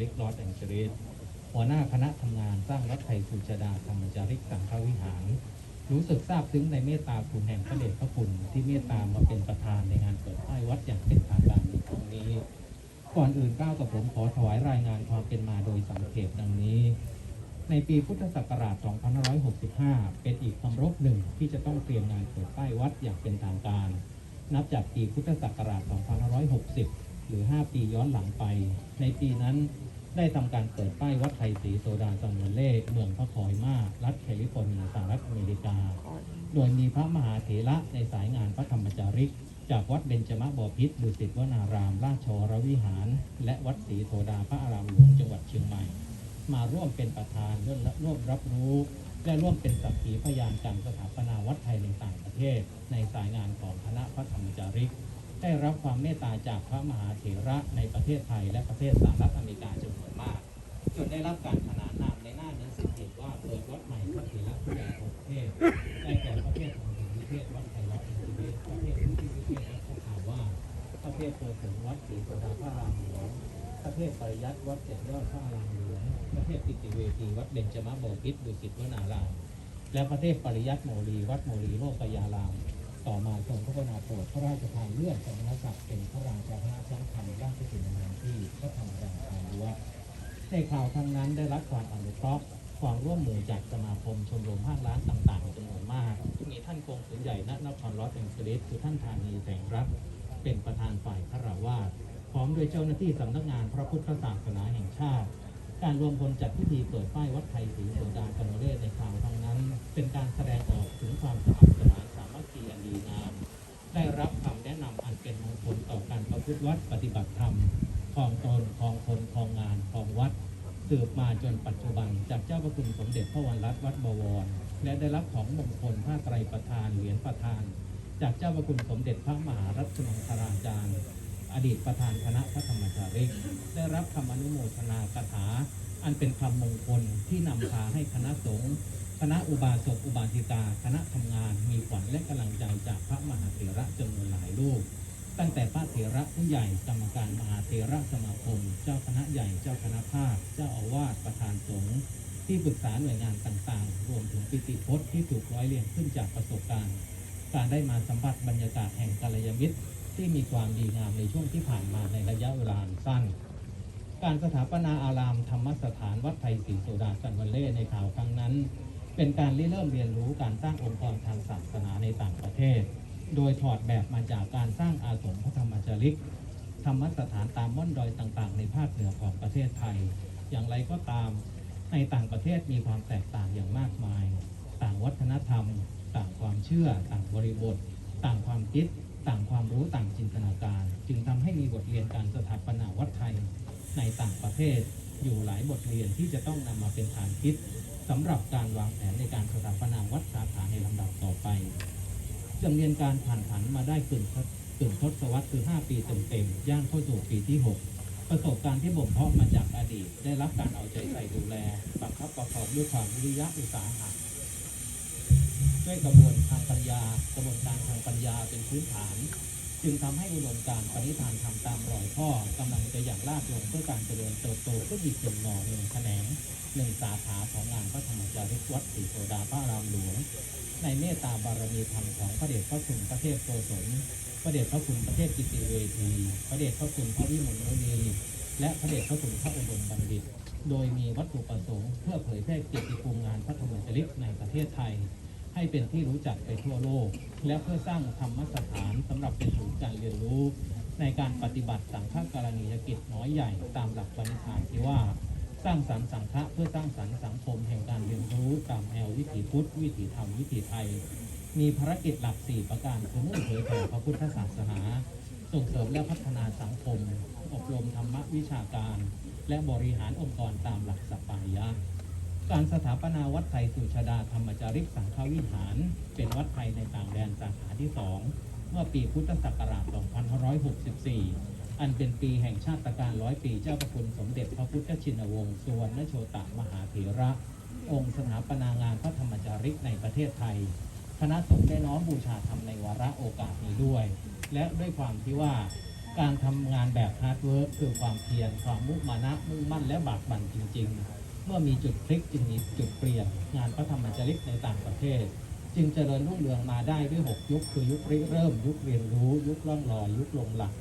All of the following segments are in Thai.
ริกลอสแองเจลิสหัวหน้าคณะทำงานสร้างวัดไทยสุชาดาธรรมจาริกสังฆวิหาร รู้สึกซาบซึ้งในเมตตาคุณแห่งพระเดชพระคุณที่เมตตามาเป็นประธานในงานเปิดป้ายวัดอย่างเป็นทางการในครั้งนี้ ก่อนอื่นก้าวกับผมขอถวายรายงานความเป็นมาโดยสังเขปดังนี้ในปีพุทธศักราช 2565 เป็นอีกคำรบหนึ่งที่จะต้องเตรียมงานเปิดป้ายวัดอย่างเป็นทางการ นับจากปีพุทธศักราช 2560 หรือ 5 ปีย้อนหลังไป ในปีนั้นได้ทำการเปิดป้ายวัดไทยศรีโซดาจังหวัดเล่เมืองพระคอยมารัฐแคลิฟอร์เนียสหรัฐอเมริกา โดยมีพระมหาเถระในสายงานพระธรรมจาริก จากวัดเบญจมบพิตรดุสิตวนาราม ราชวรวิหาร และวัดศรีโสดาพระอารามหลวงจังหวัดเชียงใหม่ มาร่วมเป็นประธานร่วมร่วมรับรู้ และร่วมเป็นสักขีพยานการสถาปนาวัดไทยในต่างประเทศ ในสายงานของคณะพระธรรมจาริก ได้รับความเมตตาจากพระมหาเถระในประเทศไทยและประเทศสหรัฐอเมริกาจำนวนมาก จนได้รับการขนานนามในหน้าหนังสือพิมพ์ว่าเปิดวัดใหม่พระเถระผู้ใหญ่ของประเทศได้แก่ประเทศของประเทศวัดไทยวัดอินทรียประเทศที่ประเทศวัดข่าวว่า ประเทศโพธิ์ถึงวัดศรีโสดาพระรามหลวงประเทศปริยัติวัดเจ็ดยอดพระอารามหลวงประเทศปิติเวทีวัดเบญจมบพิตรดุสิตวนารามและประเทศปริยัติโมลีวัดโมลีโลกยาราม ต่อมาทรงพระกรุณาโปรดพระราชทานเลื่อนสมณศักดิ์เป็นพระราชาคณะชั้นคำราชกิจนาที่พระธรรมราชานุวัตรในข่าวครั้งนั้นได้รับความอนุเคราะห์ความร่วมมือจากสมาคมชมรมห้างร้านต่างๆจำนวนมาก มีท่านคงสุนใหญ่ณนครลอสแองเจลิสคือท่านธานีแสงรัตน์เป็นประธานฝ่ายคารวาสพร้อมด้วยเจ้าหน้าที่สำนักงานพระพุทธศาสนาแห่งชาติ การรวมพลจัดพิธีเปิดป้ายวัดไทยศรีโสดากันเรศในข่าวครั้งนั้น เป็นการแสดงออกถึงความสมัครสมาน สามัคคีอันดีงามได้รับคำแนะนำอันเป็นมงคลต่อการประพฤติวัดปฏิบัติธรรมครองตนครองคนครองงานครองวัด สืบมาจนปัจจุบัน จากเจ้าพระคุณสมเด็จพระวรรัตนวัดบวร และได้รับของมงคลผ้าไตรประทานเหรียญประทาน จากเจ้าพระคุณสมเด็จพระมหารัชมังคลาจารย์ อดีตประธานคณะพระธรรมจาริกได้รับคำอนุโมทนาคาถา อันเป็นคำมงคลที่นำพาให้คณะสงฆ์ ณะอุบาสกอุบาสิกาคณะทำงานมีขวัญและกำลังใจจากพระมหาเถระจำนวนหลายรูปตั้งแต่พระเถระผู้ใหญ่กรรมการมหาเถระสมาคม เจ้าคณะใหญ่เจ้าคณะภาค เจ้าอาวาสประธานสงฆ์ที่ปรึกษาหน่วยงานต่างๆ รวมถึงปิติพจน์ที่ถูกร้อยเรียงขึ้นจากประสบการณ์ การได้มาสัมผัสบรรยากาศแห่งกัลยาณมิตร ที่มีความดีงามในช่วงที่ผ่านมาในระยะเวลาสั้น การสถาปนาอารามธรรมสถานวัดไทยศรีโสดาจันวันเล่ในข่าวครั้งนั้น เป็นการริเริ่มเรียนรู้การสร้างองค์กรทางศาสนาในต่างประเทศ โดยถอดแบบมาจากการสร้างอาสมพระธรรมจริก ธรรมสถานตามม่อนดอยต่างๆ ในภาคเหนือของประเทศไทย อย่างไรก็ตามในต่างประเทศมีความแตกต่างอย่างมากมาย ต่างวัฒนธรรม ต่างความเชื่อ ต่างบริบท ต่างความคิด ต่างความรู้ต่างจินตนาการ จึงทำให้มีบทเรียนการสถาปนาวัดไทย ในต่างประเทศอยู่หลายบทเรียนที่จะต้องนำมาเป็นฐานคิด สำหรับการวางแผนในการสถาปนาวัดสาขาในลำดับต่อไปจำเนียนการผ่านผันมาได้กึ่งทศกึ่งทศวรรษคือ 5 ปีเต็มๆย่างเข้าสู่ปีที่ 6 ประสบการณ์ที่บ่มเพาะมาจากอดีต ได้รับการเอาใจใส่ดูแลประคับประคองด้วยความวิริยะอุตสาหะด้วยกระบวนทางปัญญากระบวนการทางปัญญาเป็นพื้นฐาน จึงทำให้อุดมการณ์ปณิธานทำตามรอยพ่อกำลังจะอย่างลาดลงเพื่อการเจริญเติบโตขึ้นอีกหนึ่งหน่อหนึ่งแขนงหนึ่งสาขาของงานพระธรรมจาริกวัดศรีโสดาพระรามหลวง ในเมตตาบารมีธรรมของพระเดชพระคุณพระเทพโกศลพระเดชพระคุณพระเทพกิติเวที พระเดชพระคุณพระวิมลมุนีและพระเดชพระคุณพระอุดมบัณฑิต โดยมีวัตถุประสงค์เพื่อเผยแพร่เกียรติภูมิงานพระธรรมจริกในประเทศไทย ให้เป็นที่รู้จักไปทั่วโลก และเพื่อสร้างธรรมสถานสำหรับเป็นศูนย์การเรียนรู้ ในการปฏิบัติสังฆกรณียกิจน้อยใหญ่ตามหลักปณิธานที่ว่า สร้างสรรค์สังฆะเพื่อสร้างสรรค์สังคมแห่งการเรียนรู้ตามแนววิถีพุทธ วิถีธรรมวิถีไทย มีภารกิจหลัก 4 ประการคือมุ่งเผยแผ่พระพุทธศาสนาส่งเสริมและพัฒนาสังคม อบรมธรรมวิชาการ และบริหารองค์กรตามหลักสัปปายะ การสถาปนาวัดไทยสุชาดาธรรมจาริกสังฆวิหาร เป็นวัดไทยในต่างแดนสาขาที่ 2 เมื่อปีพุทธศักราช 2564 อันเป็นปีแห่งชาติการร้อยปีเจ้าพระคุณสมเด็จพระพุทธชินวงศ์สุวรรณโชตมหาเถระ องค์สถาปนางานพระธรรมจาริกในประเทศไทย คณะสงฆ์ได้น้อมบูชาธรรมในวาระโอกาสนี้ด้วย และด้วยความที่ว่าการทำงานแบบฮาร์ดเวิร์กคือความเพียรความมุมานะมุ่งมั่นและบากบั่นจริง ๆ เมื่อมีจุดพลิกจึงมีจุดเปลี่ยน งานพระธรรมจริกในต่างประเทศ จึงเจริญรุ่งเรืองมาได้ด้วย 6 ยุคคือยุคริเริ่ม ยุคเรียนรู้ ยุคล่องลอยยุคลงหลัก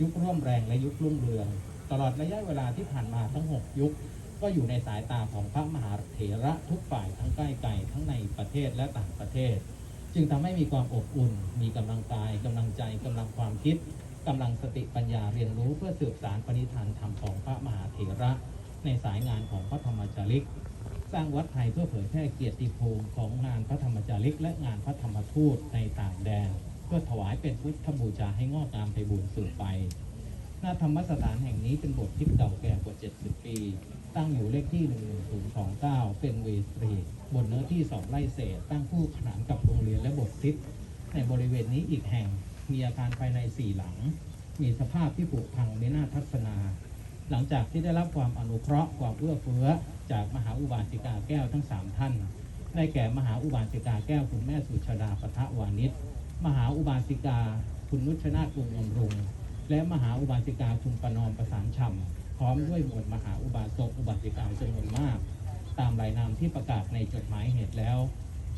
ยุคร่วมแรงและยุครุ่งเรือง ตลอดระยะเวลาที่ผ่านมาทั้ง 6 ยุค ก็อยู่ในสายตาของพระมหาเถระทุกฝ่ายทั้งใกล้ไกลทั้งในประเทศและต่างประเทศ จึงทำให้มีความอบอุ่น มีกำลังกายกำลังใจกำลังความคิดกำลังสติปัญญาเรียนรู้เพื่อสืบสารปณิธานธรรมของพระมหาเถระ ในสายงานของพระธรรมจาริก สร้างวัดไทยเพื่อเผยแพร่เกียรติภูมิของงานพระธรรมจาริก และงานพระธรรมทูตในต่างแดน เพื่อถวายเป็นพุทธบูชาให้งอกงามไปบูรสืบไปหน้าธรรมสถานแห่งนี้เป็นบสถ์ที่เก่าแก่กว่า 70 ปี ตั้งอยู่เลขที่ 11029 เป็นเวสตรีบนเนื้อที่ 2 ไร่เศษ ตั้งคู่ขนานกับโรงเรียนและบสถ์ทิศในบริเวณนี้อีกแห่ง มีอาคารภายใน 4 หลัง มีสภาพที่ผุพังไม่น่าทัศนา หลังจากที่ได้รับความอนุเคราะห์ความเอื้อเฟื้อจากมหาอุบาสิกาแก้วทั้ง 3 ท่าน ได้แก่มหาอุบาสิกาแก้วคุณแม่สุชาดาปทะวานิชมหาอุบาสิกาคุณนุชนาถกรุงอมรุง และมหาอุบาสิกาคุณประนอมประสานฉ่ำพร้อมด้วยหมวดมหาอุบาสกอุบาสิกาจำนวนมาก ตามรายนามที่ประกาศในจดหมายเหตุแล้ว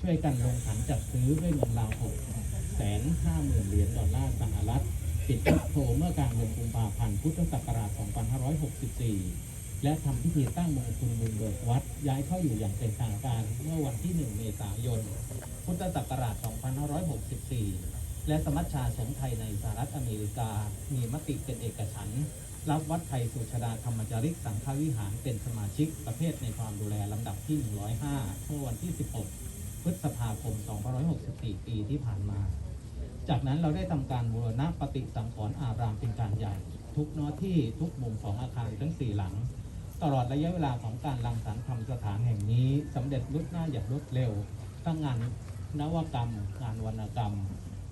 ช่วยกันลงขันจัดซื้อด้วยเงินราว6แสนห้าหมื่นเหรียญดอลลาร์สหรัฐ ปิดยกโทเมื่อกลางเดือนกุมภาพันธ์พุทธศักราช 2564 และทำพิธีตั้งมงคลบุญเบิกวัดย้ายเข้าอยู่อย่างเป็นทางการเมื่อวันที่ 1 เมษายน พุทธศักราช 2564 และสมัชชาสงฆ์ไทยในสหรัฐอเมริกา มีมติเป็นเอกฉันท์รับวัดไทยสุชาดาธรรมจาริกสังฆวิหารเป็นสมาชิกประเภทในความดูแลลำดับที่ 105 เมื่อวันที่ 16 พฤษภาคม 2564 ปีที่ผ่านมา จากนั้นเราได้ทำการบูรณะปฏิสังขรณ์อารามเป็นการใหญ่ ทุกหน้าที่ทุกมุมของอาคารทั้งสี่หลัง ตลอดระยะเวลาของการรังสรรค์ทำสถานแห่งนี้สำเร็จรุดหน้าอย่างรวดเร็วทั้งงานนวกรรม งานวรรณกรรม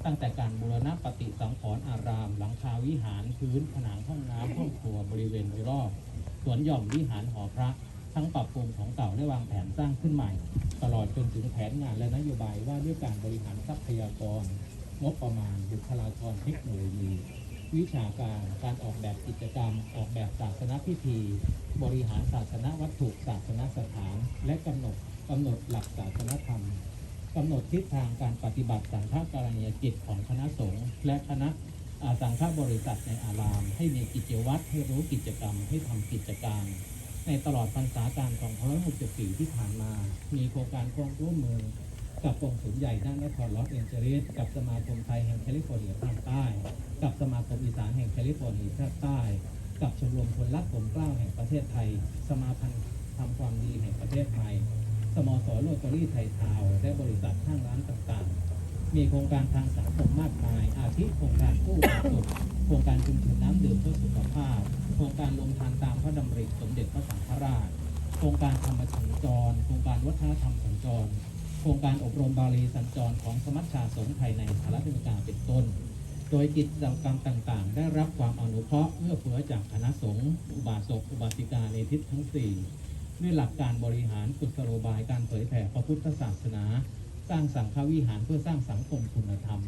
ตั้งแต่การบูรณะปฏิสังขรณ์อาราม หลังคาวิหารพื้นผนังห้องน้ำห้องครัวบริเวณโดยรอบสวนหย่อมวิหารหอพระทั้งปรับปรุงของเก่าและวางแผนสร้างขึ้นใหม่ ตลอดจนถึงแผนงานและนโยบายว่าด้วยการบริหารทรัพยากร งบประมาณ บุคลากรเทคโนโลยี วิชาการการออกแบบกิจกรรม ออกแบบศาสนพิธี บริหารศาสนวัตถุศาสนสถาน และกำหนดกำหนดหลักศาสนธรรมกำหนดทิศทางการปฏิบัติสังฆการณียกิจของคณะสงฆ์และคณะสังฆบริษัทในอาราม ให้มีกิจวัตรให้รู้กิจกรรมให้ทำกิจการ ในตลอดพรรษาการ264ที่ผ่านมา มีโครงการความร่วมมือ กับกองศูนย์ใหญ่ด้านนครลอสแอนเจลิสกับสมาคมไทยแห่งแคลิฟอร์เนียภาคใต้ กับสมาคมอีสานแห่งแคลิฟอร์เนียภาคใต้ กับชมรมคนรักผมกล้าแห่งประเทศไทย สมาพันธ์ทำความดีแห่งประเทศไทยสโมสรโรตารี่ไทยทาวและบริษัทห้างร้านต่างๆ มีโครงการทางสังคมมากมาย อาทิโครงการกู้ความสุขโครงการชุมชนน้ำดื่มเพื่อสุขภาพ โครงการลงทานตามพระดำริสมเด็จพระสังฆราช โครงการธรรมสัญจร โครงการวัฒนธรรมสัญจร โครงการอบรมบาลีสัญจรของสมัชชาสงฆ์ไทยในสหรัฐอเมริกาเป็นต้น โดยกิจกรรมต่างๆ ได้รับความอนุเคราะห์เอื้อเฟื้อจากคณะสงฆ์อุบาสกอุบาสิกาในทิศทั้งสี่ด้วยหลักการบริหารกุศโลบายการเผยแผ่พระพุทธศาสนา สร้างสังฆวิหารเพื่อสร้างสังคมคุณธรรม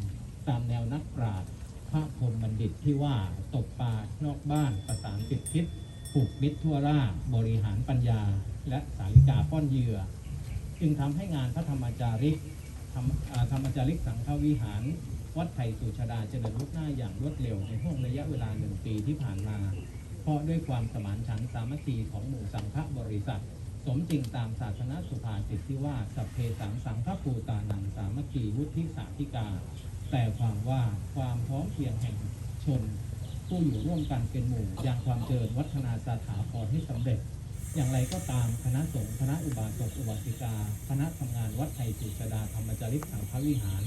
ตามแนวนักปราชญ์พระพรมบัณฑิตที่ว่าตกปลานอกบ้านประสานติดทิศผูกมิตรทั่วราบริหารปัญญา และสาริกาป้อนเหยื่อ จึงทำให้งานพระธรรมจาริกธรรมจาริกสังฆวิหาร วัดไผ่สุชาดาเจริญรุกหน้าอย่างรวดเร็วในห่วงระยะเวลาหนึ่งปีที่ผ่านมา เพราะด้วยความสมานฉันท์สามัคคีของหมู่สังฆบริษัท สมจริงตามศาสนาสุภาษิตที่ว่าสัพเพสังสังฆปูตานังสามัคคีวุฒิสาธิกา แต่ความว่าความพร้อมเพียงแห่งชน ผู้อยู่ร่วมกันเป็นหมู่ยังความเจริญวัฒนาสถาพรให้สำเร็จ อย่างไรก็ตามคณะสงฆ์คณะอุบาสกอุบาสิกา คณะทำงานวัดไทยสุชดาธรรมจาริกสังฆวิหาร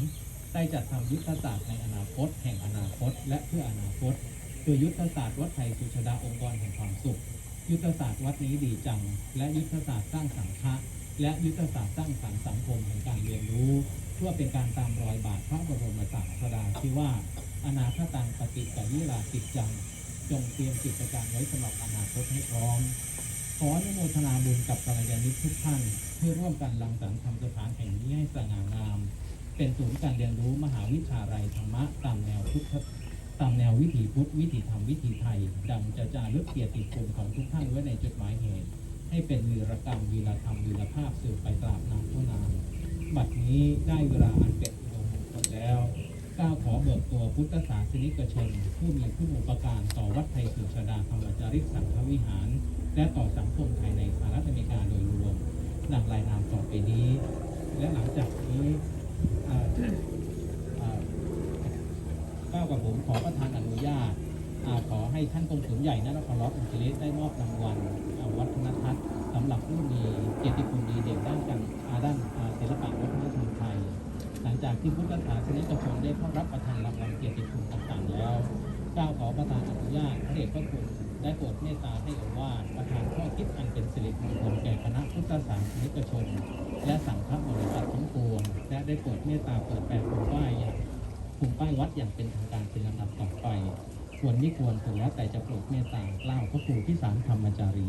ได้จัดทำยุทธศาสตร์ในอนาคต แห่งอนาคต และเพื่ออนาคตคือยุทธศาสตร์วัดไทยสุชดาองค์กรแห่งความสุข ยุทธศาสตร์วัดนี้ดีจัง และยุทธศาสตร์สร้างสังฆะและยุทธศาสตร์สร้างสรรค์สังคมแห่งการเรียนรู้เพื่อเป็นการตามรอยบาทพระบรมศาสดาที่ว่า อนาคตังปฏิกยิราติจัง จงเตรียมกิจการไว้สำหรับอนาคตให้พร้อม ขออนุโมทนาบุญกับกัลยาณมิตรทุกท่านที่ร่วมกันรังสรรค์ทำสถานแห่งนี้ให้สง่างาม เป็นศูนย์การเรียนรู้มหาวิทยาลัยธรรมะตามแนวพุทธตามแนววิถีพุทธวิถีธรรมวิถีไทยดังจะจารึกเกียรติคุณของทุกท่านไว้ในจดหมายเหตุให้เป็นวีรกรรมวีรธรรมวีรภาพสืบไปตราบนานเท่านานบัดนี้ได้เวลาอันเป็นอุดมมงคลแล้วก้าวขอเบิกตัวพุทธศาสนิกชน ผู้มีผู้อุปการต่อวัดไทยสุชาดาธรรมจาริกสังฆวิหาร และต่อสังคมไทยในสหรัฐอเมริกาโดยรวมดังรายนามต่อไปนี้ และหลังจากนี้ก้าวกับผมขอประทานอนุญาตขอให้ท่านกงสุลใหญ่นรพลอุจริตได้มอบรางวัลวัฒนทัศน์สำหรับผู้มีเกียรติคุณดีเด่นด้านการอาด้านศิลปะวัฒนธรรมไทย หลังจากที่พุทธศาสนิกชนได้เข้ารับประทานรางวัลเกียรติคุณต่างๆแล้วก้าวขอประทานอนุญาตพระเดชพระคุณ ได้โปรดเมตตาให้เอ่ยว่าประทานข้อคิดอันเป็นสิริมงคลแก่คณะพุทธศาสนิกชน และสังฆบริษัททั้งปวงและได้โปรดเมตตาเปิดแปลภูมิป้ายอย่างภูมิป้ายวัดอย่างเป็นทางการเป็นลำดับต่อไปควรไม่ควรถึงแล้วแต่จะโปรดเมตตากล่าวพระครูพิสารธรรมจารี